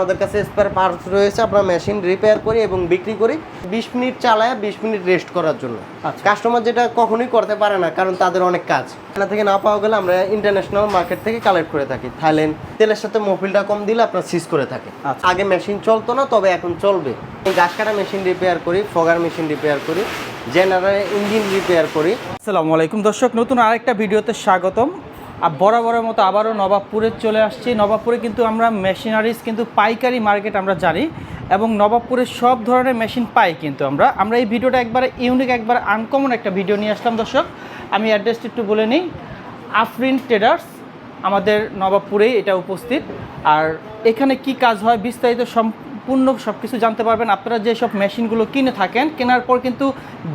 আমাদের কাছে spare parts রয়েছে আমরা মেশিন রিপেয়ার করি এবং বিক্রি করি। বিশ মিনিট চালায় বিশ মিনিট রেস্ট করার জন্য। আচ্ছা। কাস্টমার যেটা কখনোই করতে পারে না কারণ তাদের অনেক কাজ। চায়না থেকে না পাওয়া গেলে আমরা ইন্টারন্যাশনাল মার্কেট থেকে কালেক্ট করে থাকি। থাইল্যান্ড তেলের সাথে মফিলটা কম দিলে আপনার সিজ করে থাকে। আচ্ছা। আগে মেশিন চলতো না তবে এখন চলবে। গাছ কাটা মেশিন রিপেয়ার করি ফগার মেশিন রিপেয়ার করি জেনারেল ইঞ্জিন রিপেয়ার করি। আসসালামু আলাইকুম দর্শক নতুন আরেকটা ভিডিওতে স্বাগতম। আর বরাবরের মতো আবারও নবাবপুরে চলে আসছি। নবাবপুরে কিন্তু আমরা মেশিনারিজ কিন্তু পাইকারি মার্কেট আমরা জানি এবং নবাবপুরে সব ধরনের মেশিন পাই কিন্তু আমরা। আমরা এই ভিডিওটা একবারে ইউনিক, একবার আনকমন একটা ভিডিও নিয়ে আসলাম দর্শক। আমি অ্যাড্রেসটা একটু বলে নিই। আফরিন ট্রেডার্স, আমাদের নবাবপুরেই এটা উপস্থিত। আর এখানে কি কাজ হয় বিস্তারিত সম্পূর্ণ সব কিছু জানতে পারবেন। আপনারা যেসব মেশিনগুলো কিনে থাকেন, কেনার পর কিন্তু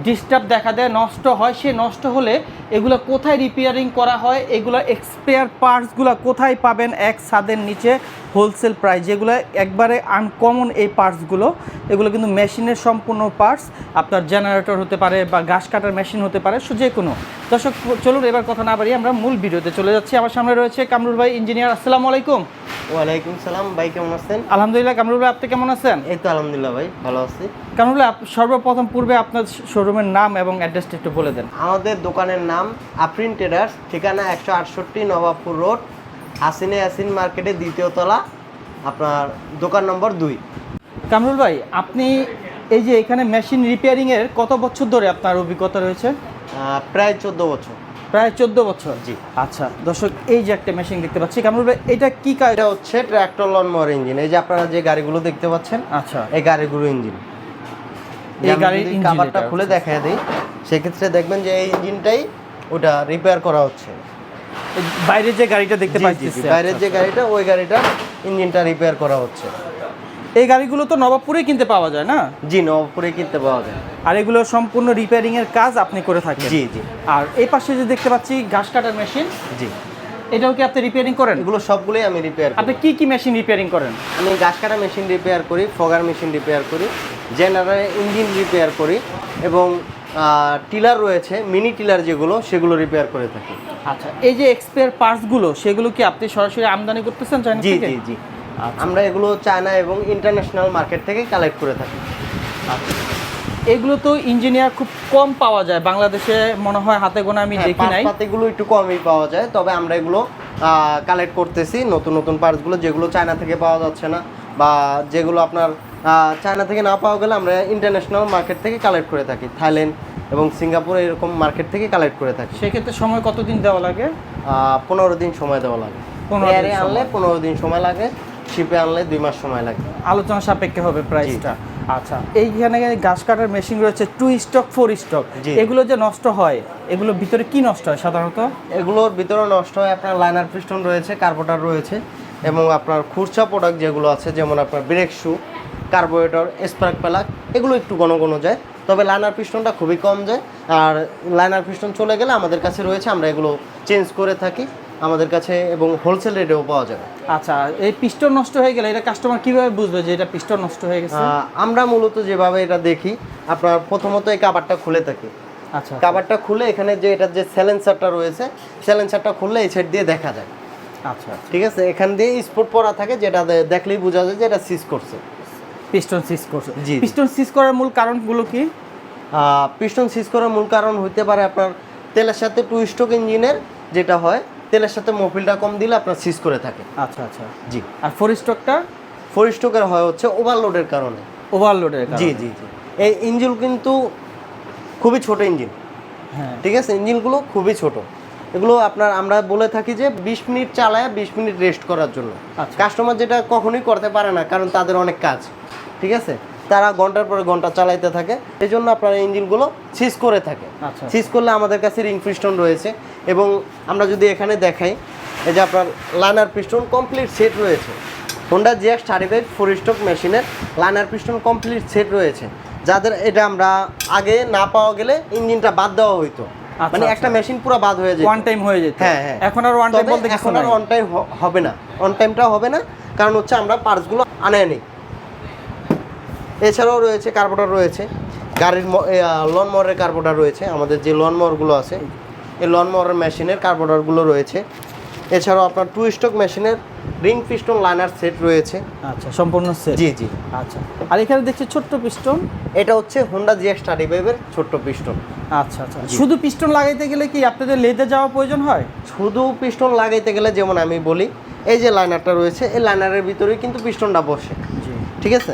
ডিস্টার্ব দেখা দেয়, নষ্ট হয়। সে নষ্ট হলে এগুলো কোথায় রিপেয়ারিং করা হয়, এগুলো এক্সপেয়ার পার্টসগুলো কোথায় পাবেন এক ছাদের নিচে হোলসেল প্রাইস যেগুলো একবারে আনকমন এই পার্টসগুলো এগুলো কিন্তু মেশিনের সম্পূর্ণ পার্টস আপনার জেনারেটর হতে পারে বা ঘাস কাটার মেশিন হতে পারে, সো যে কোনো। দর্শক, চলুন এবার কথা না বাড়িয়ে আমরা মূল ভিডিওতে চলে যাচ্ছি। আমার সামনে রয়েছে কামরুল ভাই ইঞ্জিনিয়ার আসসালামু আলাইকুম। ওয়ালাইকুম সালাম ভাই কেমন আছেন? আলহামদুলিল্লাহ কামরুল ভাই আপনি কেমন আছেন? এই তো আলহামদুলিল্লাহ ভাই ভালো আছি। কামরুল সর্বপ্রথম পূর্বে আপনার শোরুমের নাম এবং অ্যাড্রেসটা একটু বলে দেন। আমাদের দোকানের নাম আফরিন ট্রেডার্স ঠিকানা একশো আটষট্টি নবাবপুর রোড হাসিনে হাসিন মার্কেটের দ্বিতীয় তলা আপনার দোকান নম্বর দুই। কামরুল ভাই আপনি এই যে এখানে মেশিন রিপেয়ারিংয়ের কত বছর ধরে আপনার অভিজ্ঞতা রয়েছে? প্রায় চোদ্দ বছর। প্রায় চোদ্দ বছর। জি। আচ্ছা দর্শক এই যে একটা মেশিন দেখতে পাচ্ছি কামরুল ভাই এটা কি কাজ এটা হচ্ছে ট্র্যাক্টর লনমোয়ার ইঞ্জিন এই যে আপনারা যে গাড়িগুলো দেখতে পাচ্ছেন আচ্ছা। এই গাড়িগুলো ইঞ্জিন এই গাড়ির কাভারটা খুলে। দেখা দিই সেক্ষেত্রে দেখবেন যে এই ইঞ্জিনটাই ওটা রিপেয়ার করা হচ্ছে। এই বাইরে যে গাড়িটা দেখতে পাচ্ছি বাইরের যে গাড়িটা ওই গাড়িটা ইঞ্জিনটা রিপেয়ার করা হচ্ছে। এই গাড়িগুলো তো নবাবপুরে কিনতে পাওয়া যায় না? জি নবপুরে কিনতে পাওয়া যায়। আর এগুলো সম্পূর্ণ রিপেয়ারিং এর কাজ আপনি করে থাকেন। জি জি। আর এই পাশে যে দেখতে পাচ্ছি ঘাস কাটার মেশিন জি। এটাও কি আপনি রিপেয়ারিং করেন? এগুলো সবগুলোই আমি রিপেয়ার আপনি কি কি মেশিন রিপেয়ারিং করেন? আমি গাছ কাটা মেশিন রিপেয়ার করি ফগার মেশিন রিপেয়ার করি জেনারেল ইঞ্জিন রিপেয়ার করি এবং টিলার রয়েছে মিনি টিলার যেগুলো সেগুলো রিপেয়ার করে থাকি। আচ্ছা এই যে এক্সপেয়ার পার্টসগুলো সেগুলো কি আপনি সরাসরি আমদানি করতেছেন চাইনা জি জি জি। আমরা এগুলো চায়না এবং ইন্টারন্যাশনাল মার্কেট থেকে কালেক্ট করে থাকি। এগুলো তো ইঞ্জিনিয়ার খুব কম পাওয়া যায়। বাংলাদেশে মনে হয় হাতে গোনা আমি হ্যাঁ, দেখি নাই। পাতিগুলো একটু কমই পাওয়া যায় তবে আমরা এগুলো কালেক্ট করতেছি। নতুন নতুন পার্টসগুলো যেগুলো চায়না থেকে পাওয়া যাচ্ছে না বা যেগুলো আপনার চায়না থেকে না পাওয়া গেলে আমরা ইন্টারন্যাশনাল মার্কেট থেকে কালেক্ট করে থাকি। থাইল্যান্ড এবং সিঙ্গাপুর এরকম মার্কেট থেকে কালেক্ট করে থাকি। সেক্ষেত্রে সময় কতদিন দেওয়া লাগে? আহ, পনেরো দিন সময় দেওয়া লাগে। 15 দিন আনলে পনেরো দিন সময় লাগে। শিপে আনলে দুই মাস সময় লাগে। আলোচনা সাপেক্ষে হবে প্রাইসটা আচ্ছা এইখানে ঘাস কাটার মেশিন রয়েছে টু স্টক ফোর স্টক। এগুলো যে নষ্ট হয় এগুলোর ভিতরে কি নষ্ট হয় সাধারণত? এগুলোর ভিতরে নষ্ট হয় আপনার লাইনার পিস্টন রয়েছে কার্বোটার রয়েছে এবং আপনার খুরচা প্রোডাক্ট যেগুলো আছে যেমন আপনার brake shoe carburettor spark plug এগুলো একটু ঘন ঘন যায়। তবে লাইনার পিস্টনটা খুবই কম যায়। আর লাইনার পিস্টন চলে গেলে আমাদের কাছে রয়েছে আমরা এগুলো চেঞ্জ করে থাকি। আমাদের কাছে এবং হোলসেল রেটেও পাওয়া যাবে। আচ্ছা এই পিস্টন নষ্ট হয়ে গেলে এটা কাস্টমার কীভাবে বুঝবে যে এটা পিস্টন নষ্ট হয়ে গেছে? আমরা মূলত যেভাবে এটা দেখি আপনার প্রথমত এই কাবারটা খুলে থাকি। আচ্ছা। কাবারটা খুলে এখানে যে এটার যে স্যালেন্সারটা রয়েছে স্যালেন্সারটা খুললে এই সাইড দিয়ে দেখা যায়। আচ্ছা ঠিক আছে? এখান দিয়ে স্পোর্ট পরা থাকে যেটা দেখলেই বোঝা যায় যে এটা সিজ করছে। পিস্টন সিজ করছে। জি, জি। পিস্টন সিজ করার মূল কারণগুলো কি? পিস্টন সিজ করার মূল কারণ হইতে পারে আপনার তেলের সাথে টু স্ট্রোক ইঞ্জিনের যেটা হয় তেলের সাথে মফিলটা কম দিলে আপনার সিজ করে থাকে। আচ্ছা আচ্ছা। জি। আর ফোর স্টকটা? ফোর স্ট্রোকের হয় হচ্ছে ওভারলোডের কারণে। ওভারলোডের জি জি জি। এই ইঞ্জিন কিন্তু খুবই ছোট ইঞ্জিন হ্যাঁ। ঠিক আছে? ইঞ্জিনগুলো খুবই ছোট। এগুলো আপনার আমরা বলে থাকি যে বিশ মিনিট চালায় বিশ মিনিট রেস্ট করার জন্য। আচ্ছা। কাস্টমার যেটা কখনোই করতে পারে না কারণ তাদের অনেক কাজ। ঠিক আছে? তারা ঘণ্টার পরে ঘণ্টা চালাইতে থাকে। এই জন্য আপনার ইঞ্জিনগুলো সিজ করে থাকে। আচ্ছা। সিজ করলে আমাদের কাছে রিং পিস্টন রয়েছে এবং আমরা যদি এখানে দেখাই এই যে আপনার লাইনার পিস্টন কমপ্লিট সেট রয়েছে। Honda GX thirty five four stroke মেশিনের লাইনার পিস্টন কমপ্লিট সেট রয়েছে। যাদের এটা আমরা আগে না পাওয়া গেলে ইঞ্জিনটা বাদ দেওয়া হইতো। আচ্ছা, মানে একটা আচ্ছা। মেশিন পুরো বাদ হয়ে যেত। ওয়ান টাইম হয়ে যেত। হ্যাঁ হ্যাঁ। এখন আর ওয়ান টাইম বলতে এখন আর ওয়ান টাইম হবে না। অন টাইমটা হবে না কারণ হচ্ছে আমরা পার্টসগুলো আনে নেই। এছাড়াও রয়েছে কার্বোটার রয়েছে। গাড়ির লন মরের কার্বোটার রয়েছে। আমাদের যে লন মরগুলো আছে এই লন মরের মেশিনের কার্বোটারগুলো রয়েছে। এছাড়াও আপনার টু স্টক মেশিনের রিং পিস্টন লাইনার সেট রয়েছে। আচ্ছা সম্পূর্ণ সেট জি জি। আচ্ছা। আর এখানে দেখছি ছোট্ট পিস্টন এটা হচ্ছে হোন্ডা জিএক্স থার্টি ফাইভের ছোট্ট পিস্টন আচ্ছা আচ্ছা। শুধু পিস্টন লাগাইতে গেলে কি আপনাদের লেদে যাওয়া প্রয়োজন হয়? শুধু পিস্টন লাগাইতে গেলে যেমন আমি বলি এই যে লাইনারটা রয়েছে এই লাইনারের ভিতরেই কিন্তু পিস্টনটা বসে। জি। ঠিক আছে?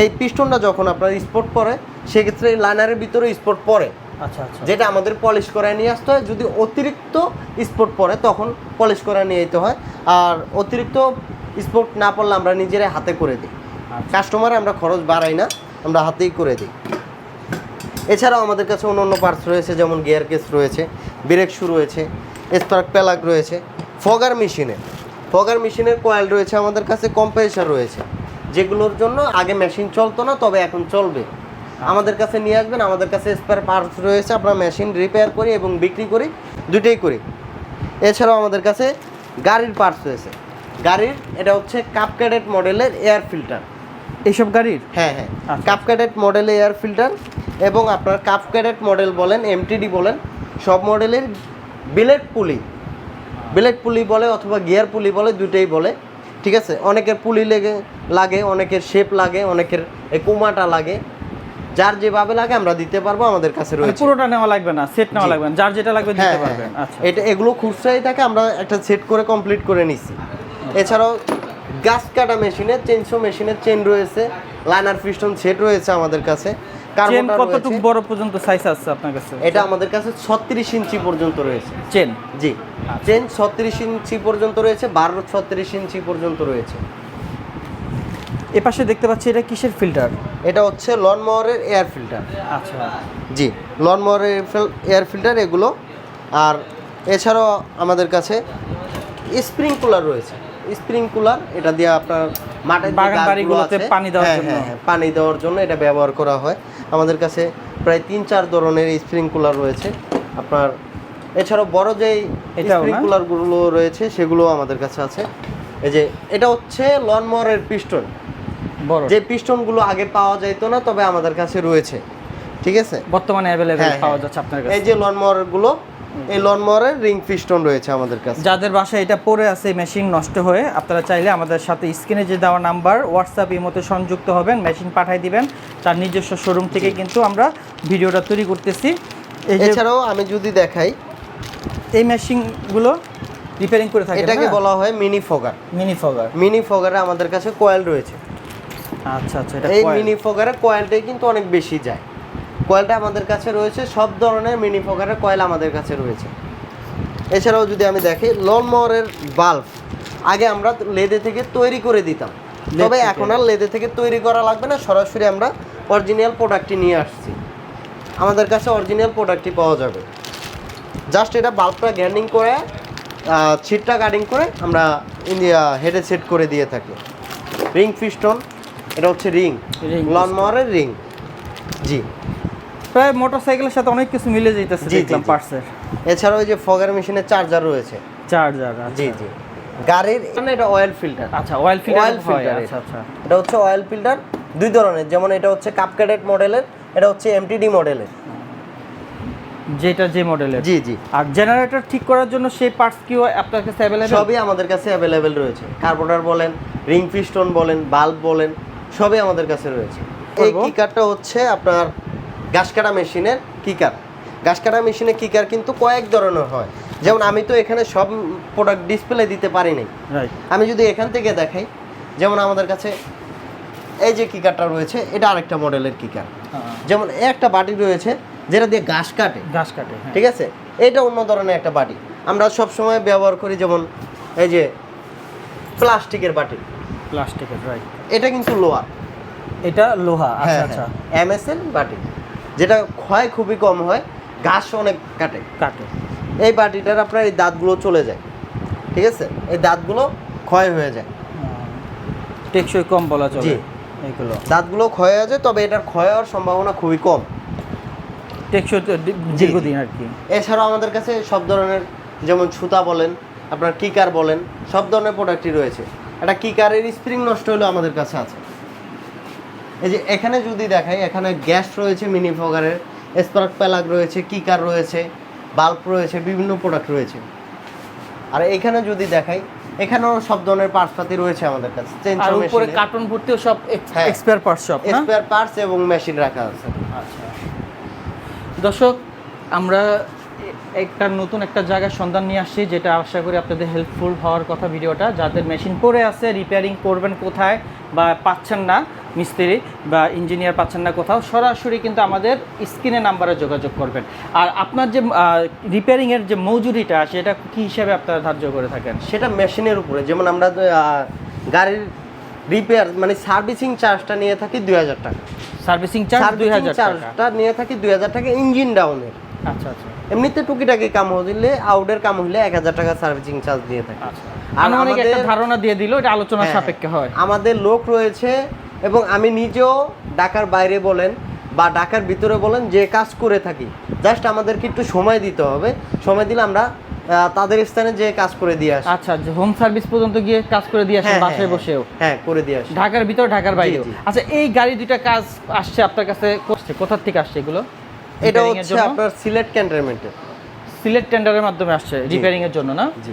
এই পিস্টনটা যখন আপনার স্পোর্ট পরে সেক্ষেত্রে লাইনারের ভিতরে স্পোর্ট পরে। আচ্ছা আচ্ছা। যেটা আমাদের পলিশ করে নিয়ে আসতে হয়। যদি অতিরিক্ত স্পোর্ট পরে তখন পলিশ করে নিয়ে যেতে হয়। আর অতিরিক্ত স্পোর্ট না পড়লে আমরা নিজেরাই হাতে করে দিই। আচ্ছা। কাস্টমার আমরা খরচ বাড়াই না আমরা হাতেই করে দিই। এছাড়াও আমাদের কাছে অন্য অন্য পার্টস রয়েছে যেমন গিয়ার কেস রয়েছে ব্রেক শু রয়েছে স্পার্ক প্যালাক রয়েছে। ফগার মেশিনে ফগার মেশিনের কয়েল রয়েছে আমাদের কাছে কম্প্রেসার রয়েছে। যেগুলোর জন্য আগে মেশিন চলতো না তবে এখন চলবে। আমাদের কাছে নিয়ে আসবেন আমাদের কাছে স্পেয়ার পার্টস রয়েছে আমরা মেশিন রিপেয়ার করি এবং বিক্রি করি দুটোই করি। এছাড়াও আমাদের কাছে গাড়ির পার্টস রয়েছে। গাড়ির এটা হচ্ছে কাপ ক্যাডেট মডেলের এয়ার ফিল্টার এইসব গাড়ির? হ্যাঁ হ্যাঁ। কাপ ক্যাডেট মডেলে এয়ার ফিল্টার এবং আপনার কাপ ক্যাডেট মডেল বলেন এমটিডি বলেন সব মডেলের বিলেট পুলি বিলেট পুলি বলে অথবা গিয়ার পুলি বলে দুটোই বলে। ঠিক আছে? অনেকের পুলি লেগে লাগে অনেকের শেপ লাগে অনেকের কুমাটা লাগে। যার যেভাবে লাগে আমরা দিতে পারব আমাদের কাছে মানে রয়েছে। পুরোটা নেওয়া লাগবে না সেট নেওয়া লাগবে না যার যেটা লাগবে দিতে হ্যাঁ, পারবেন হ্যাঁ। আচ্ছা। এটা এগুলো খুচরাই থাকে আমরা একটা সেট করে কমপ্লিট করে নিছি। এছাড়াও গাছ কাটা মেশিনের চেনসো মেশিনের চেন রয়েছে লাইনার পিস্টন সেট রয়েছে আমাদের কাছে। চেন কতটুকু বড় পর্যন্ত সাইজ আছে আপনার কাছে? এটা আমাদের কাছে ছত্রিশ ইঞ্চি পর্যন্ত রয়েছে। চেন জি। চেন ছত্রিশ ইঞ্চি পর্যন্ত রয়েছে বারো ছত্রিশ ইঞ্চি পর্যন্ত রয়েছে। এ পাশে দেখতে পাচ্ছি এটা কিসের ফিল্টার এটা হচ্ছে লন মোয়ারের এয়ার ফিল্টার আচ্ছা। জি লন মোয়ারের এয়ার ফিল্টার এগুলো। আর এছাড়াও আমাদের কাছে স্প্রিং কুলার রয়েছে। স্প্রিং কুলার এটা দিয়ে আপনার মাঠের যে বাগান বাড়িগুলোতে পানি দেওয়ার হ্যাঁ, জন্য। হ্যাঁ, হ্যাঁ, পানি দেওয়ার জন্য এটা ব্যবহার করা হয়। আমাদের কাছে প্রায় তিন চার ধরনের স্প্রিং কুলার রয়েছে। আপনার এছাড়াও বড় যেই স্প্রিং কুলারগুলো রয়েছে সেগুলো আমাদের কাছে আছে। এই যে এটা হচ্ছে লন মোয়ারের পিস্টন। বড়। যে পিস্টনগুলো আগে পাওয়া যাইতো না তবে আমাদের কাছে রয়েছে। ঠিক আছে? বর্তমানে অ্যাভেলেবেল পাওয়া হ্যাঁ। যাচ্ছে আপনার এই যে লনমোয়ারগুলো এই লন লনমোয়ারের রিং পিস্টন রয়েছে আমাদের কাছে। যাদের বাসায় এটা পড়ে আছে মেশিন নষ্ট হয়ে আপনারা চাইলে আমাদের সাথে স্ক্রিনে যে দেওয়া নাম্বার হোয়াটসঅ্যাপ মতো সংযুক্ত হবেন মেশিন পাঠিয়ে দিবেন তার নিজস্ব শোরুম থেকে কিন্তু আমরা ভিডিওটা তৈরি করতেছি। এই এছাড়াও আমি যদি দেখাই এই মেশিনগুলো রিপেয়ারিং করে থাকে এটাকে বলা হয় mini fogger mini fogger mini ফগারে আমাদের কাছে কয়েল রয়েছে। আচ্ছা আচ্ছা এটা এই। মিনি ফগারে কয়েলটাই কিন্তু অনেক বেশি যায়। কয়েলটা আমাদের কাছে রয়েছে সব ধরনের মিনি ফগারের কয়েল আমাদের কাছে রয়েছে। এছাড়াও যদি আমি দেখি লন লনমোয়ারের বাল্ব আগে আমরা লেদে থেকে তৈরি করে দিতাম। তবে এখন আর লেদে থেকে তৈরি করা লাগবে না সরাসরি আমরা অরিজিনাল প্রোডাক্টটি নিয়ে আসছি। আমাদের কাছে অরিজিনাল প্রোডাক্টটি পাওয়া যাবে। জাস্ট এটা বাল্বটা গ্যান্ডিং করে ছিটটা কাটিং করে আমরা ইন্ডিয়া হেডে সেট করে দিয়ে থাকি। রিং ফিস্টন এটা হচ্ছে রিং লন লনমোয়ারের রিং জি। প্রায় মোটরসাইকেলের সাথে অনেক কিছু মিলে যাইতেছে দেখলাম। পার্টসের এছাড়াও ওই যে ফগার মেশিনের চার্জার রয়েছে। চার্জার জি জি। গাড়ির মানে এটা অয়েল ফিল্টার আচ্ছা অয়েল ফিল্টার আচ্ছা আচ্ছা। এটা হচ্ছে অয়েল ফিল্টার দুই ধরনের যেমন এটা হচ্ছে কাপ ক্যাডেট মডেলের এটা হচ্ছে এমটিডি মডেলের যেটা যে মডেলের জি জি। আর জেনারেটর ঠিক করার জন্য সেই পার্টস কি আপনার কাছে অ্যাভেলেবেল সবই আমাদের কাছে অ্যাভেলেবেল রয়েছে। কার্বোটার বলেন রিং পিস্টন বলেন বাল্ব বলেন সবই আমাদের কাছে রয়েছে। এই। কিকারটা হচ্ছে আপনার ঘাস কাটা মেশিনের কিকার ঘাস কাটা মেশিনের কিকার কিন্তু কয়েক ধরনের হয়। যেমন আমি তো এখানে সব প্রোডাক্ট ডিসপ্লে দিতে পারি নাই। আমি যদি এখান থেকে দেখাই যেমন আমাদের কাছে এই যে কিকারটা রয়েছে এটা আরেকটা মডেলের কিকার যেমন এই একটা বাটি রয়েছে যেটা দিয়ে ঘাস কাটে। ঘাস কাটে হ্যাঁ। ঠিক আছে? এটা অন্য ধরনের একটা বাটি। আমরা সব সময় ব্যবহার করি যেমন এই যে প্লাস্টিকের বাটি। প্লাস্টিকের রাইট এটা কিন্তু লোহা। এটা লোহা আচ্ছা হ্যাঁ আচ্ছা। এমএসএল বাটি। যেটা ক্ষয় খুবই কম হয় ঘাস অনেক কাটে। কাটে। এই বাটিটার আপনার এই দাঁতগুলো চলে যায় ঠিক আছে? এই দাঁতগুলো ক্ষয় হয়ে যায়। টেকসই কম বলা চলে। এগুলো। দাঁতগুলো ক্ষয় হয়ে যায় তবে এটার ক্ষয় হওয়ার সম্ভাবনা খুবই কম। টেকসই দীর্ঘদিন আর কি। এছাড়াও আমাদের কাছে সব ধরনের যেমন ছুতা বলেন আপনার কিকার বলেন সব ধরনের প্রোডাক্টই রয়েছে। একটা কিকারের স্প্রিং নষ্ট হলেও আমাদের কাছে আছে। এই যে এখানে যদি দেখাই এখানে গ্যাস রয়েছে মিনি ফগারের স্পার্ক প্যালাক রয়েছে কিকার রয়েছে বাল্ব রয়েছে বিভিন্ন প্রোডাক্ট রয়েছে। আর এখানে যদি দেখাই এখানেও সব ধরনের পার্টসপাতি রয়েছে আমাদের কাছে। আর উপরে কার্টন ভর্তিও সব হ্যাঁ। এক্সপায়ার পার্ট সব না? স্পেয়ার পার্টস এবং মেশিন রাখা আছে। আচ্ছা। দর্শক আমরা একটা নতুন একটা জায়গার সন্ধান নিয়ে আসছি যেটা আশা করি আপনাদের হেল্পফুল হওয়ার কথা ভিডিওটা। যাদের মেশিন পড়ে আছে রিপেয়ারিং করবেন কোথায় বা পাচ্ছেন না মিস্ত্রি বা ইঞ্জিনিয়ার পাচ্ছেন না কোথাও সরাসরি কিন্তু আমাদের স্ক্রিনে নাম্বারে যোগাযোগ করবেন। আর আপনার যে রিপেয়ারিংয়ের যে মজুরিটা সেটা কি হিসাবে আপনারা ধার্য করে থাকেন? সেটা মেশিনের উপরে যেমন আমরা গাড়ির রিপেয়ার মানে সার্ভিসিং চার্জটা নিয়ে থাকি দুই হাজার টাকা। সার্ভিসিং চার্জ দুই হাজার চার্জটা নিয়ে থাকি দুই হাজার টাকা ইঞ্জিন ডাউনের আচ্ছা আচ্ছা। এমনিতে টুকিটাকি কাম হলে আউটের কাম হলে এক হাজার টাকা সার্ভিসিং চার্জ দিয়ে থাকি। আচ্ছা। আর আনুমানিক একটা আমাদের- ধারণা দিয়ে দিল এটা আলোচনা হ্যাঁ, সাপেক্ষে হয়। আমাদের লোক রয়েছে এবং আমি নিজেও ঢাকার বাইরে বলেন বা ঢাকার ভিতরে বলেন যে কাজ করে থাকি। জাস্ট আমাদেরকে একটু সময় দিতে হবে। সময় দিলে আমরা তাদের স্থানে যে কাজ করে দিয়ে আসি। আচ্ছা হোম সার্ভিস পর্যন্ত গিয়ে কাজ করে দিয়ে আসেন হ্যাঁ, বাসায় হ্যাঁ, বসেও? হ্যাঁ করে দিয়ে আসি। ঢাকার ভিতর ঢাকার বাইরেও? জি। আচ্ছা এই গাড়ি দুইটা কাজ আসছে আপনার কাছে করছে কোথা থেকে আসছে এগুলো? এটা হচ্ছে আপনার সিলেট ক্যান্টনমেন্টের। সিলেট টেন্ডারের মাধ্যমে আসছে রিপেয়ারিং এর জন্য না? জি।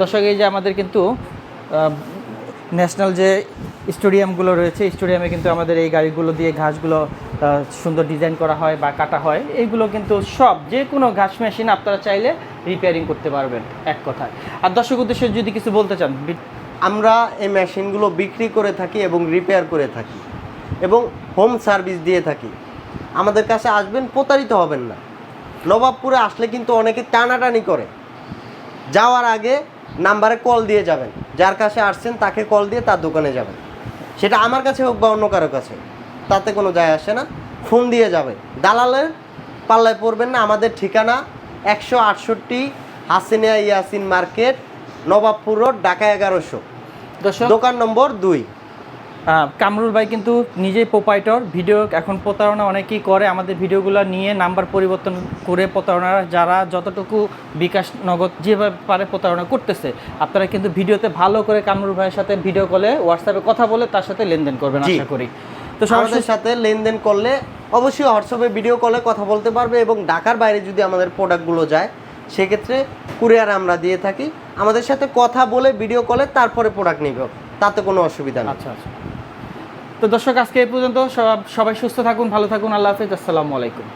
দর্শক এই যে আমাদের কিন্তু ন্যাশনাল যে স্টেডিয়ামগুলো রয়েছে, স্টেডিয়ামে কিন্তু আমাদের এই গাড়িগুলো দিয়ে ঘাসগুলো সুন্দর ডিজাইন করা হয় বা কাটা হয়। এইগুলো কিন্তু সব, যে কোনো ঘাস মেশিন আপনারা চাইলে রিপেয়ারিং করতে পারবেন, এক কথায়। আর দর্শক উদ্দেশ্যে যদি কিছু বলতে চান। আমরা এই মেশিনগুলো বিক্রি করে থাকি এবং রিপেয়ার করে থাকি এবং হোম সার্ভিস দিয়ে থাকি। আমাদের কাছে আসবেন, প্রতারিত হবেন না। নবাবপুরে আসলে কিন্তু অনেকে টানাটানি করে। যাওয়ার আগে নাম্বারে কল দিয়ে যাবেন। যার কাছে আসছেন তাকে কল দিয়ে তার দোকানে যাবেন। সেটা আমার কাছে হোক বা অন্য কারও কাছে তাতে কোনো যায় আসে না। ফোন দিয়ে যাবে। দালালের পাল্লায় পড়বেন না। আমাদের ঠিকানা একশো আটষট্টি হাসিনিয়া ইয়াসিন মার্কেট নবাবপুর রোড ঢাকা এগারোশো। দোকান নম্বর দুই। কামরুল ভাই কিন্তু নিজেই প্রোপাইটর। ভিডিও এখন প্রতারণা অনেকেই করে। আমাদের ভিডিওগুলো নিয়ে নাম্বার পরিবর্তন করে প্রতারণা যারা যতটুকু বিকাশ নগদ যেভাবে পারে প্রতারণা করতেছে। আপনারা কিন্তু ভিডিওতে ভালো করে কামরুল ভাইয়ের সাথে ভিডিও কলে হোয়াটসঅ্যাপে কথা বলে তার সাথে লেনদেন করবেন আশা করি। তো সবাই সাথে লেনদেন করলে অবশ্যই হোয়াটসঅ্যাপে ভিডিও কলে কথা বলতে পারবে এবং ঢাকার বাইরে যদি আমাদের প্রোডাক্টগুলো যায় সেক্ষেত্রে কুরিয়ার আমরা দিয়ে থাকি। আমাদের সাথে কথা বলে ভিডিও কলে তারপরে প্রোডাক্ট নিবে। তাতে কোনো অসুবিধা নেই। আচ্ছা আচ্ছা। তো দর্শক, আজকে এই পর্যন্ত সব- সবাই সুস্থ থাকুন, ভালো থাকুন, আল্লাহ হাফিজ, আসসালামু আলাইকুম।